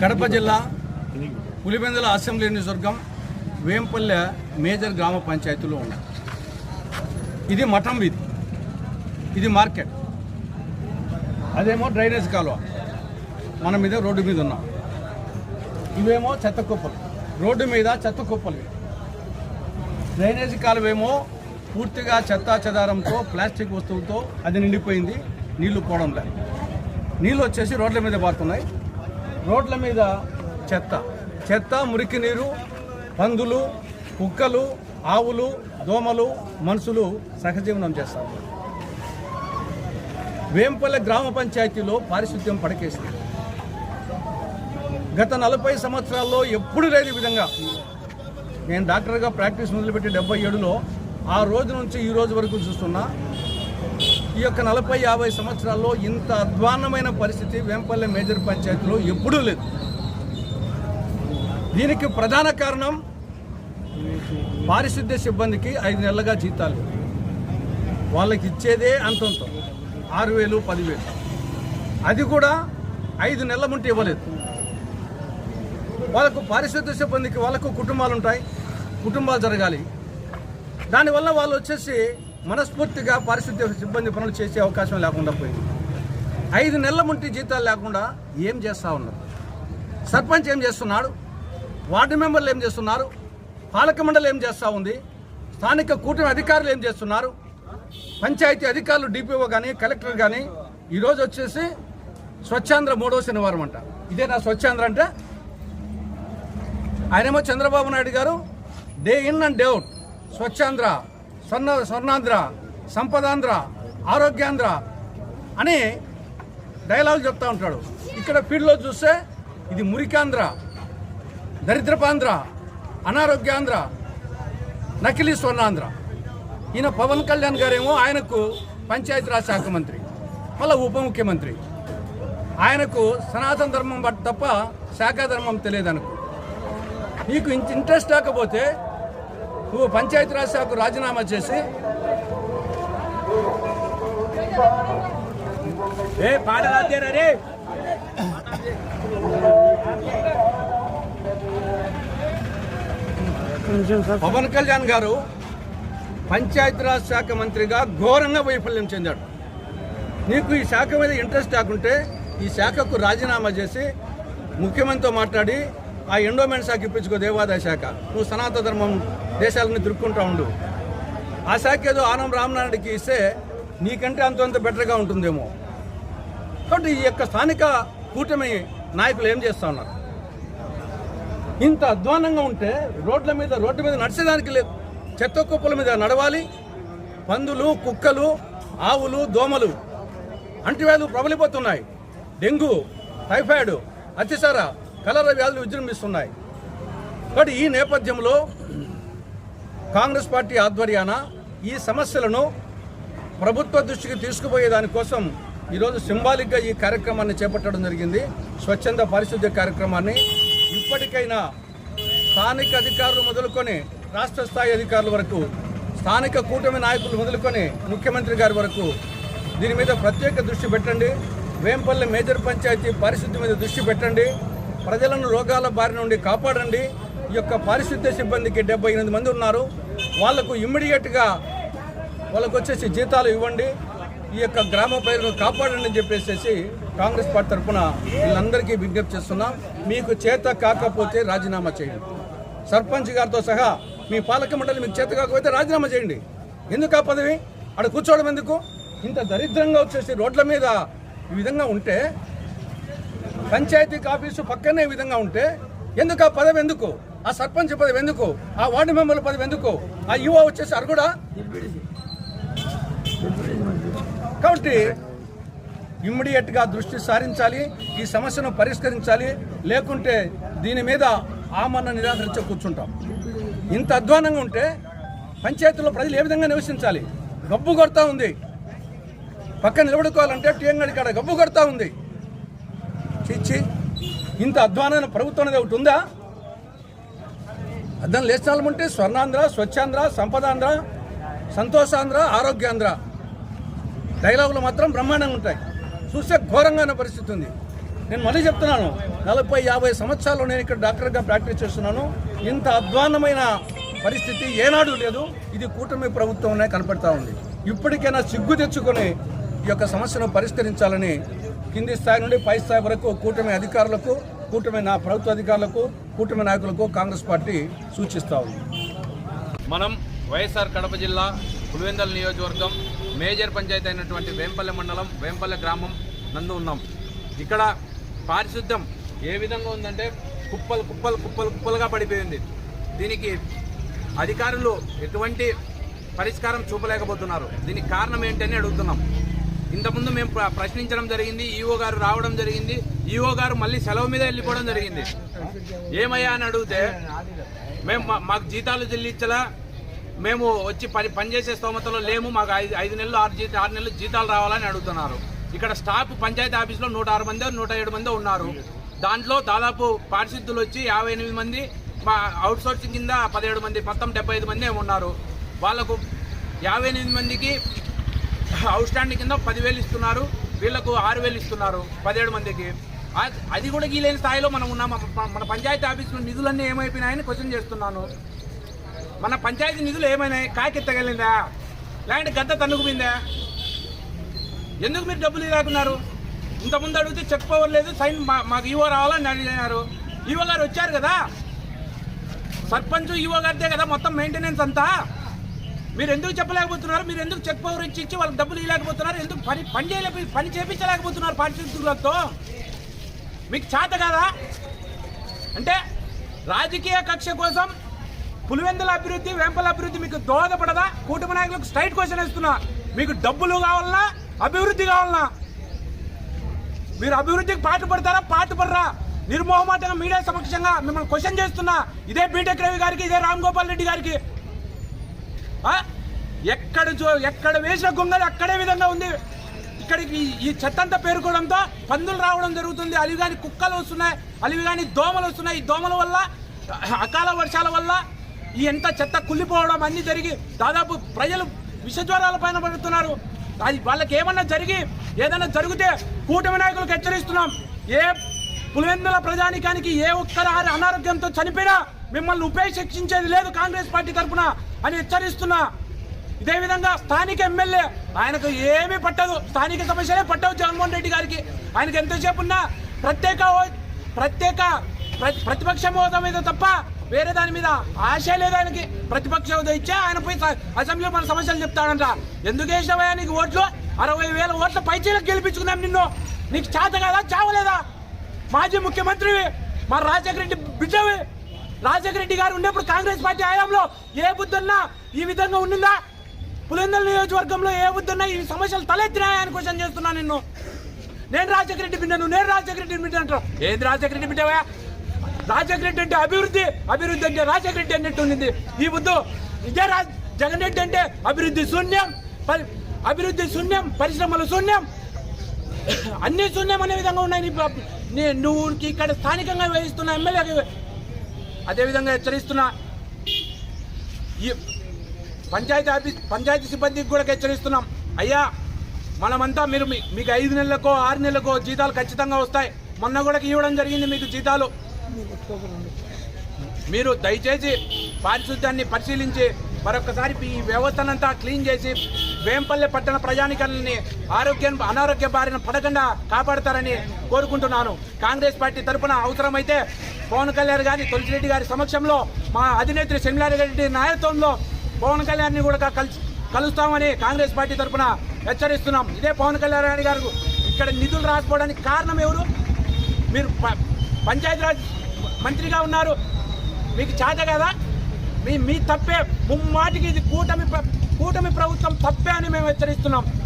కడప జిల్లా పులివెందుల అసెంబ్లీ నియోజకవర్గం వేంపల్లె మేజర్ గ్రామ పంచాయతీలో ఉంది. ఇది మఠం వీధి. ఇది మార్కెట్. అదేమో డ్రైనేజ్ కాలువ. మనం మీద రోడ్డు మీద ఉన్నాం. ఇవేమో చెత్త కుప్పలు. రోడ్డు మీద చెత్త కుప్పలు. డ్రైనేజ్ కాలువేమో పూర్తిగా చెత్త చెదారంతో ప్లాస్టిక్ వస్తువులతో అది నిండిపోయింది. నీళ్ళు పోవడం లేదు. నీళ్ళు వచ్చేసి రోడ్ల మీద పారుతున్నాయి. రోడ్ల మీద చెత్త. చెత్త మురికి నీరు పందులు కుక్కలు ఆవులు దోమలు మనుషులు సహజీవనం చేస్తారు. వేంపల్లె గ్రామ పంచాయతీలో పారిశుద్ధ్యం పడకేసింది. గత నలభై సంవత్సరాల్లో ఎప్పుడు లేని విధంగా నేను డాక్టర్గా ప్రాక్టీస్ మొదలుపెట్టి డెబ్బై ఏడులో ఆ రోజు నుంచి ఈ రోజు వరకు చూస్తున్నా ఈ యొక్క నలభై యాభై సంవత్సరాల్లో ఇంత అధ్వాన్నమైన పరిస్థితి వేంపల్లె మేజర్ పంచాయతీలో ఎప్పుడూ లేదు. దీనికి ప్రధాన కారణం పారిశుద్ధ్య సిబ్బందికి ఐదు నెలలుగా జీతాలు. వాళ్ళకి ఇచ్చేదే అంతంత. ఆరు వేలు పదివేలు అది కూడా ఐదు నెలల ముంటే ఇవ్వలేదు. వాళ్ళకు పారిశుద్ధ్య సిబ్బందికి వాళ్ళకు కుటుంబాలు ఉంటాయి కుటుంబాలు జరగాలి. దానివల్ల వాళ్ళు వచ్చేసి మనస్ఫూర్తిగా పారిశుద్ధ్య సిబ్బంది పనులు చేసే అవకాశం లేకుండా పోయింది. ఐదు నెలల ముంటి జీతాలు లేకుండా ఏం చేస్తూ ఉన్నారు? సర్పంచ్ ఏం చేస్తున్నాడు? వార్డు మెంబర్లు ఏం చేస్తున్నారు? పాలక మండలి ఏం చేస్తూ ఉంది? స్థానిక కూటమి అధికారులు ఏం చేస్తున్నారు? పంచాయతీ అధికారులు డిపిఓ కానీ కలెక్టర్ కానీ ఈరోజు వచ్చేసి స్వచ్ఛాంధ్ర మూడో శనివారం అంట. ఇదే నా స్వచ్ఛాంధ్ర అంటే ఆయనేమో Chandrababu Naidu garu day in and day out Swachhandhra Swarna Swarnandhra Sampadandhra Arogyandhra అని డైలాగ్ చెప్తా ఉంటాడు. ఇక్కడ ఫీల్డ్లో చూస్తే ఇది మురికాంధ్ర దరిద్రపాంధ్ర అనారోగ్యాంధ్ర నకిలీ స్వర్ణాంధ్ర. ఈయన పవన్ కళ్యాణ్ గారేమో ఆయనకు పంచాయతీరాజ్ శాఖ మంత్రి మళ్ళీ ఉప ముఖ్యమంత్రి. ఆయనకు సనాతన ధర్మం బట్ తప్ప శాఖా ధర్మం తెలియదు నీకు ఇంత ఇంట్రెస్ట్ లేకపోతే నువ్వు పంచాయతీరాజ్ శాఖకు రాజీనామా చేసి. ఏ పాట రే? పవన్ కళ్యాణ్ గారు పంచాయతీరాజ్ శాఖ మంత్రిగా ఘోరంగా వైఫల్యం చెందాడు. నీకు ఈ శాఖ మీద ఇంట్రెస్ట్ లేకుంటే ఈ శాఖకు రాజీనామా చేసి ముఖ్యమంత్రితో మాట్లాడి ఆ ఎండోమెంట్ శాఖ ఇప్పించుకో దేవాదాయ శాఖ. నువ్వు సనాతన ధర్మం దేశాలని తిరుక్కుంటా ఉండు. ఆ శాఖ ఏదో ఆనం రామనాయుడికి ఇస్తే నీకంటే అంతంత బెటర్గా ఉంటుందేమో. కాబట్టి ఈ యొక్క స్థానిక కూటమి నాయకులు ఏం చేస్తా ఉన్నారు? ఇంత అధ్వానంగా ఉంటే రోడ్ల మీద రోడ్డు మీద నడిచేదానికి లేదు. చెత్త కుప్పల మీద నడవాలి. పందులు కుక్కలు ఆవులు దోమలు అంటువ్యాధులు ప్రబలిపోతున్నాయి. డెంగ్యూ టైఫాయిడ్ అతిసార కలర వ్యాధులు విజృంభిస్తున్నాయి. కాబట్టి ఈ నేపథ్యంలో కాంగ్రెస్ పార్టీ ఆధ్వర్యాన ఈ సమస్యలను ప్రభుత్వ దృష్టికి తీసుకుపోయే దానికోసం ఈరోజు సింబాలిక్గా ఈ కార్యక్రమాన్ని చేపట్టడం జరిగింది. స్వచ్ఛంద పారిశుద్ధ్య కార్యక్రమాన్ని ఇప్పటికైనా స్థానిక అధికారులు మొదలుకొని రాష్ట్ర స్థాయి అధికారుల వరకు స్థానిక కూటమి నాయకులు మొదలుకొని ముఖ్యమంత్రి గారి వరకు దీని మీద ప్రత్యేక దృష్టి పెట్టండి. వేంపల్లి మేజర్ పంచాయతీ పారిశుద్ధ్యం మీద దృష్టి పెట్టండి. ప్రజలను రోగాల బారి నుండి కాపాడండి. ఈ యొక్క పారిశుద్ధ్య సిబ్బందికి డెబ్బై ఎనిమిది మంది ఉన్నారు. వాళ్ళకు ఇమ్మీడియట్గా వాళ్ళకు వచ్చేసి జీతాలు ఇవ్వండి. ఈ యొక్క గ్రామ ప్రజలను కాపాడండి అని చెప్పేసి కాంగ్రెస్ పార్టీ తరఫున వీళ్ళందరికీ విజ్ఞప్తి చేస్తున్నాం. మీకు చేత కాకపోతే రాజీనామా చేయండి. సర్పంచ్ గారితో సహా మీ పాలక మండలి మీకు చేత కాకపోతే రాజీనామా చేయండి. ఎందుకు ఆ పదవి? అక్కడ కూర్చోవడం ఎందుకు? ఇంత దరిద్రంగా వచ్చేసి రోడ్ల మీద ఈ విధంగా ఉంటే పంచాయతీ ఆఫీసు పక్కనే ఈ విధంగా ఉంటే ఎందుకు ఆ పదవి ఎందుకు? ఆ సర్పంచ్ పదవి ఎందుకు? ఆ వార్డు మెంబర్ల పదవి ఎందుకు? ఆ యువ వచ్చేసి అరుగుడా కాబట్టి ఇమ్మీడియట్గా దృష్టి సారించాలి ఈ సమస్యను పరిష్కరించాలి లేకుంటే దీని మీద ఆమరణ నిరాకరించ కూర్చుంటాం. ఇంత అధ్వానంగా ఉంటే పంచాయతీలో ప్రజలు ఏ విధంగా నివసించాలి? గబ్బు కొడతా ఉంది. పక్కన నిలబడుకోవాలంటే టీఎంగడి కాడ గబ్బు కొడతా ఉంది. చిచ్చి ఇంత అధ్వానమైన ప్రభుత్వం అనేది ఒకటి ఉందా? అర్థం లేచనాలు ఉంటే స్వర్ణాంధ్ర స్వచ్ఛాంధ్ర సంపదాంధ్ర సంతోషాంధ్ర ఆరోగ్యాంధ్ర. డైలాగులు మాత్రం బ్రహ్మాండంగా ఉంటాయి. చూస్తే ఘోరంగానే పరిస్థితి ఉంది. నేను మళ్ళీ చెప్తున్నాను నలభై యాభై సంవత్సరాలు నేను ఇక్కడ డాక్టర్గా ప్రాక్టీస్ చేస్తున్నాను. ఇంత అధ్వానమైన పరిస్థితి ఏనాడు లేదు. ఇది కూటమి ప్రభుత్వంనే కనపడతా ఉంది. ఇప్పటికైనా సిగ్గు తెచ్చుకొని ఈ యొక్క సమస్యను పరిష్కరించాలని కింది స్థాయి నుండి పై స్థాయి వరకు కూటమి అధికారులకు కూటమి నా ప్రభుత్వ అధికారులకు కూటమి నాయకులకు కాంగ్రెస్ పార్టీ సూచిస్తా ఉంది. మనం వైఎస్ఆర్ కడప జిల్లా పులివెందల నియోజకవర్గం మేజర్ పంచాయతీ అయినటువంటి వేంపల్లె మండలం వేంపల్లె గ్రామం నందు ఉన్నాం. ఇక్కడ పారిశుద్ధ్యం ఏ విధంగా ఉందంటే కుప్పలు కుప్పలు కుప్పలు కుప్పలుగా పడిపోయింది. దీనికి అధికారులు ఎటువంటి పరిష్కారం చూపలేకపోతున్నారు. దీనికి కారణం ఏంటని అడుగుతున్నాం. ఇంతకుముందు మేము ప్ర- ప్రశ్నించడం జరిగింది ఈఓ గారు రావడం జరిగింది ఈఓ గారు మళ్ళీ సెలవు మీద వెళ్ళిపోవడం జరిగింది. ఏమయ్యా అని అడిగితే మేము మా- మాకు జీతాలు చెల్లించలా. మేము వచ్చి పని పనిచేసే స్తోమతలో లేము. మాకు ఐదు ఐదు నెలలు ఆరు జీత ఆరు నెలలు జీతాలు రావాలని అడుగుతున్నారు. ఇక్కడ స్టాఫ్ పంచాయతీ ఆఫీస్లో నూట ఆరు మంది నూట ఏడు మంది ఉన్నారు. దాంట్లో దాదాపు పారిశుద్ధులు వచ్చి యాభై ఎనిమిది మంది మా అవుట్ సోర్సింగ్ కింద పదిహేడు మంది మొత్తం డెబ్బై ఐదు మంది ఉన్నారు. వాళ్ళకు యాభై ఎనిమిది మందికి అవుట్ స్టాండింగ్ కింద పదివేలు ఇస్తున్నారు. వీళ్ళకు ఆరు వేలు ఇస్తున్నారు పదిహేడు మందికి. అది- అది కూడా గీలేని స్థాయిలో మనం ఉన్నాం. మన- పంచాయతీ ఆఫీసులో నిధులన్నీ ఏమైపోయినాయని క్వశ్చన్ చేస్తున్నాను. మన పంచాయతీ నిధులు ఏమైనాయి? కాకెత్తగలిందా? లేదంటే గద్ద తన్నుకుపోయిందా? ఎందుకు మీరు డబ్బులు ఇలాకున్నారు ఇంతకుముందు అడిగితే చెక్ పవర్ లేదు సైన్ మాకు ఈవో రావాలని అడిగినారు ఈవో గారు వచ్చారు కదా? సర్పంచ్ ఈవో గారిదే కదా మొత్తం మెయింటెనెన్స్ అంతా? మీరు ఎందుకు చెప్పలేకపోతున్నారు? మీరు ఎందుకు చెక్ పవర్ ఇచ్చి ఇచ్చి వాళ్ళకి డబ్బులు ఇవ్వలేకపోతున్నారు? ఎందుకు పని పని చేయలే పని చేపించలేకపోతున్నారు పారిశుద్ధులతో మీకు చేత కదా? అంటే రాజకీయ కక్ష కోసం పులివెందుల అభివృద్ధి వెంపల అభివృద్ధి మీకు దోహదపడదా? కూటమి నాయకులకు స్ట్రైట్ క్వశ్చన్ ఇస్తున్నా మీకు డబ్బులు కావాలన్నా అభివృద్ధి కావాలన్నా. మీరు అభివృద్ధికి పాటుపడతారా పాటుపడరా నిర్మోహమాటంగా మీడియా సమక్షంగా మిమ్మల్ని క్వశ్చన్ చేస్తున్నా. ఇదే బీటెక్ రవి గారికి ఇదే రామ్ గోపాల్ రెడ్డి గారికి. ఎక్కడ చూ- ఎక్కడ వేసిన గొంగలు అక్కడే విధంగా ఉంది. ఇక్కడికి ఈ- చెత్తంతా చెత్త అంతా పేరుకోవడంతో పందులు రావడం జరుగుతుంది. అలివి కానీ కుక్కలు వస్తున్నాయి అలివి కానీ దోమలు వస్తున్నాయి. ఈ దోమల వల్ల అకాల వర్షాల వల్ల ఈ ఎంత చెత్త కుళ్ళిపోవడం అన్ని జరిగి దాదాపు ప్రజలు విషజ్వరాల పైన పడుతున్నారు. అది వాళ్ళకి ఏమన్నా జరిగి ఏదైనా జరిగితే కూటమి నాయకులకు హెచ్చరిస్తున్నాం. ఏ పులివెందుల ప్రజానికానికి ఏ ఒక్కరి అనారోగ్యంతో చనిపోయినా మిమ్మల్ని ఉపేక్షించేది లేదు కాంగ్రెస్ పార్టీ తరఫున అని హెచ్చరిస్తున్నా. ఇదే విధంగా స్థానిక ఎమ్మెల్యే ఆయనకు ఏమీ పట్టదు. స్థానిక సమస్యలే పట్టవు జగన్మోహన్ రెడ్డి గారికి. ఆయనకు ఎంతసేపు ఉన్నా ప్రత్యేక ప్రత్యేక ప్ర- ప్రతిపక్ష హోదా మీద తప్ప వేరే దాని మీద ఆశ లేదు ఆయనకి. ప్రతిపక్ష హోదా ఇచ్చే ఆయన పోయి అసెంబ్లీలో మన సమస్యలు చెప్తాడంట. ఎందుకు వేసినవయ్యా నీకు ఓట్లు? అరవై వేల ఓట్ల పైచీలకు గెలిపించుకున్నాం నిన్ను. నీకు చేత కదా? చావలేదా? మాజీ ముఖ్యమంత్రివి మా రాజశేఖర రెడ్డి బిడ్డవి. రాజశేఖర రెడ్డి గారు ఉన్నప్పుడు కాంగ్రెస్ పార్టీ హయాంలో ఏ బుద్ధున్నా ఈ విధంగా ఉండిందా పులిందల నియోజకవర్గంలో ఏ వద్దన్నా ఈ సమస్యలు తలెత్తినాయని క్వశ్చన్ చేస్తున్నా నిన్ను. నేను రాజశేఖర రెడ్డి బిడ్డను నేను రాజశేఖర రెడ్డి బిడ్డ అంటారు ఏంది రాజశేఖర రెడ్డి బిడ్డవా? రాజశేఖర రెడ్డి అంటే అభివృద్ధి అభివృద్ధి అంటే రాజశేఖర రెడ్డి అన్నట్టు ఉండింది ఈ వద్దు ఇదే రాజ్ జగన్ రెడ్డి అంటే అభివృద్ధి శూన్యం అభివృద్ధి శూన్యం పరిశ్రమలు శూన్యం. అన్ని శూన్యం అనే విధంగా ఉన్నాయి. నీ నువ్వు ఇక్కడ స్థానికంగా వేయిస్తున్న ఎమ్మెల్యే అదేవిధంగా హెచ్చరిస్తున్నా. ఈ పంచాయతీ ఆఫీస్ పంచాయతీ సిబ్బందికి కూడా హెచ్చరిస్తున్నాం. అయ్యా మనమంతా మీరు మీకు ఐదు నెలలకో ఆరు నెలలకో జీతాలు ఖచ్చితంగా వస్తాయి. మొన్న కూడా ఇవ్వడం జరిగింది మీకు జీతాలు. మీరు దయచేసి పారిశుద్ధ్యాన్ని పరిశీలించి మరొకసారి ఈ వ్యవస్థనంతా క్లీన్ చేసి వేంపల్లె పట్టణ ప్రజానికాలని ఆరోగ్యం అనారోగ్య బారిన పడకుండా కాపాడతారని కోరుకుంటున్నాను. కాంగ్రెస్ పార్టీ తరఫున అవసరమైతే పవన్ కళ్యాణ్ గారి తులసిరెడ్డి గారి సమక్షంలో మా అధినేత్రి సెమిలారెడ్డి నాయకత్వంలో పవన్ కళ్యాణ్ని కూడా కలిసి కలుస్తామని కాంగ్రెస్ పార్టీ తరఫున హెచ్చరిస్తున్నాం. ఇదే పవన్ కళ్యాణ్ గారు ఇక్కడ నిధులు రాకపోవడానికి కారణం ఎవరు? మీరు ప- పంచాయతీరాజ్ మంత్రిగా ఉన్నారు. మీకు చేత కదా? మీ మీ తప్పే. ముమ్మాటికి ఇది కూటమి కూటమి ప్రభుత్వం తప్పే అని మేము హెచ్చరిస్తున్నాం.